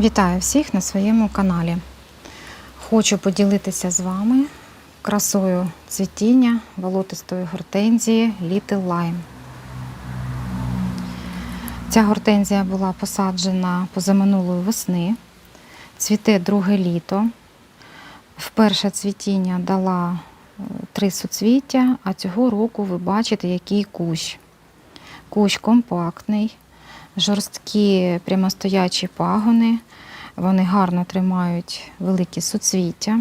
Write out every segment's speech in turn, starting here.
Вітаю всіх на своєму каналі. Хочу поділитися з вами красою цвітіння болотистої гортензії Little Lime. Ця гортензія була посаджена позаминулої весни, цвіте друге літо. Вперше цвітіння дала е, три суцвіття, а цього року ви бачите, який кущ. Кущ компактний, жорсткі прямостоячі пагони. Вони гарно тримають великі суцвіття.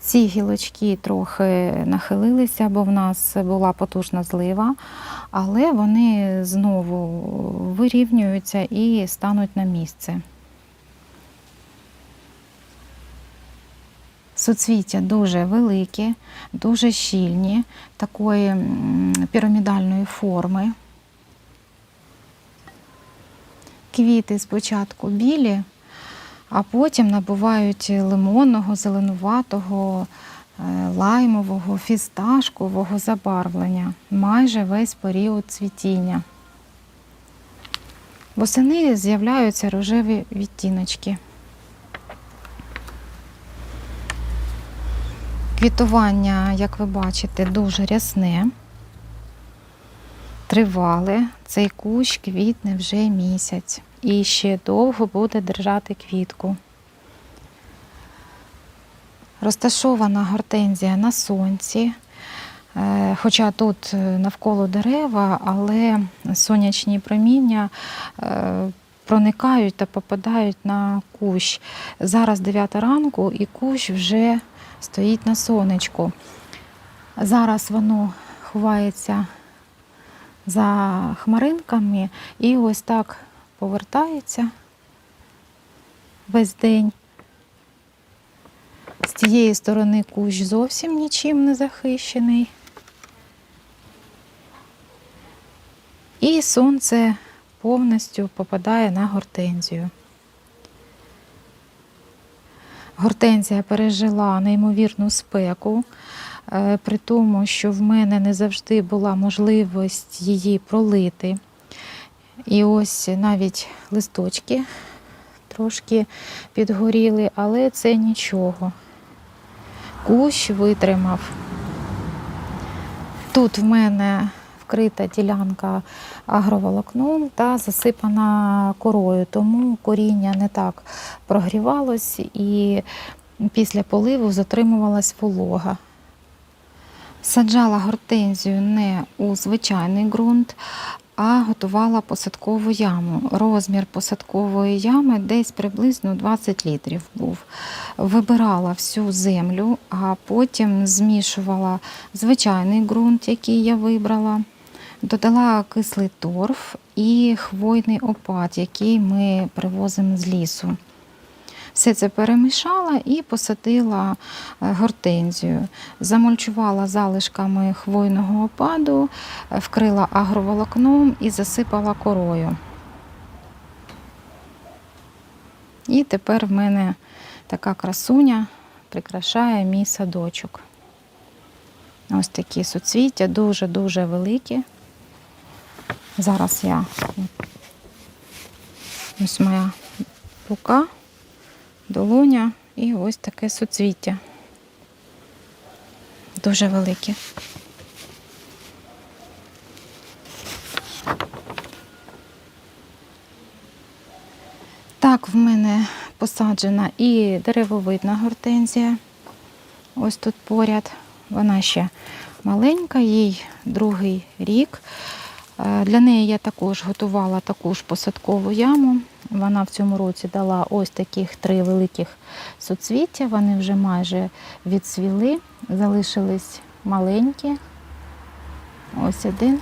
Ці гілочки трохи нахилилися, бо в нас була потужна злива, але вони знову вирівнюються і стануть на місце. Суцвіття дуже великі, дуже щільні, такої пірамідальної форми. Квіти спочатку білі, а потім набувають лимонного, зеленуватого, е, лаймового, фісташкового забарвлення майже весь період цвітіння. Восени з'являються рожеві відтіночки. Квітування, як ви бачите, дуже рясне, тривале. Цей кущ квітне вже місяць і ще довго буде держати квітку. Розташована гортензія на сонці, Е, хоча тут е, навколо дерева, але сонячні проміння е, проникають та попадають на кущ. Зараз 9 ранку і кущ вже стоїть на сонечку. Зараз воно ховається за хмаринками і ось так повертається весь день. З цієї сторони кущ зовсім нічим не захищений. І сонце повністю попадає на гортензію. Гортензія пережила неймовірну спеку, е, при тому, що в мене не завжди була можливість її пролити. І ось навіть листочки трошки підгоріли, але це нічого. Кущ витримав. Тут в мене вкрита ділянка агроволокном та засипана корою, тому коріння не так прогрівалось і після поливу затримувалась волога. Саджала гортензію не у звичайний ґрунт, а готувала посадкову яму. Розмір посадкової ями десь приблизно 20 літрів був. Вибирала всю землю, а потім змішувала звичайний ґрунт, який я вибрала. Додала кислий торф і хвойний опад, який ми привозимо з лісу. Все це перемішала і посадила е, гортензію. Замульчувала залишками хвойного опаду, е, вкрила агроволокном і засипала корою. І тепер в мене така красуня прикрашає мій садочок. Ось такі суцвіття, дуже-дуже великі. Зараз я ось моя рука долоня і ось таке суцвіття. Дуже велике. Так, в мене посаджена і деревовидна гортензія. Ось тут поряд. Вона ще маленька, їй другий рік. Е, Для неї я також готувала таку ж посадкову яму. Вона в цьому році дала ось таких три великих суцвіття. Вони вже майже відцвіли, залишились маленькі. Ось один.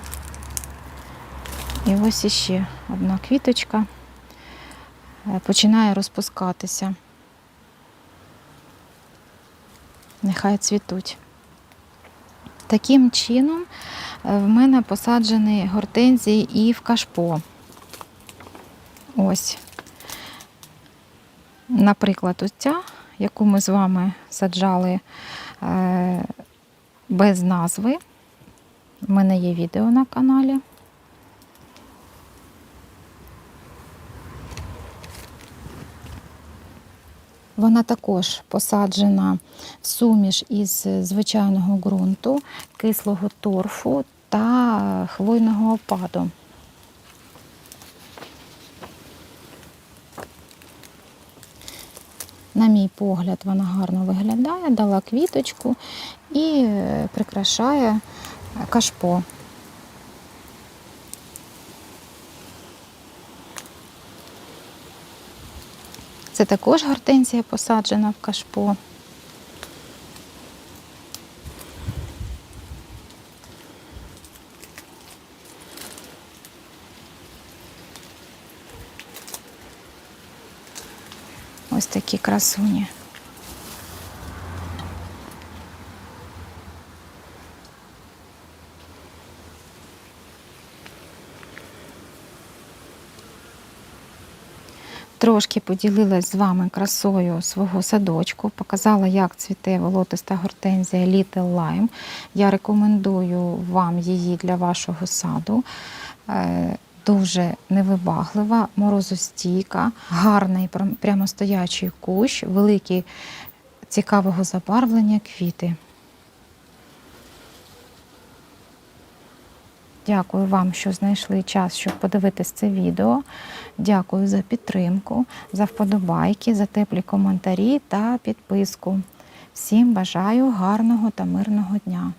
І ось іще одна квіточка е, починає розпускатися. Нехай цвітуть. Таким чином в мене посаджені гортензії і в кашпо. Ось. Наприклад, ось ця, яку ми з вами саджали е, без назви. У мене є відео на каналі. Вона також посаджена в суміш із звичайного ґрунту, кислого торфу та хвойного опаду. На мій погляд, вона гарно виглядає, дала квіточку і е, прикрашає кашпо. Це також гортензія посаджена в кашпо. Ось такі красуні. Трошки поділилась з вами красою свого садочку, показала, як цвіте волотиста гортензія Little Lime. Я рекомендую вам її для вашого саду. Е, Дуже невибаглива, морозостійка, гарний прямостоячий кущ, великі цікавого забарвлення квіти. Дякую вам, що знайшли час, щоб подивитись це відео. Дякую за підтримку, за вподобайки, за теплі коментарі та підписку. Всім бажаю гарного та мирного дня.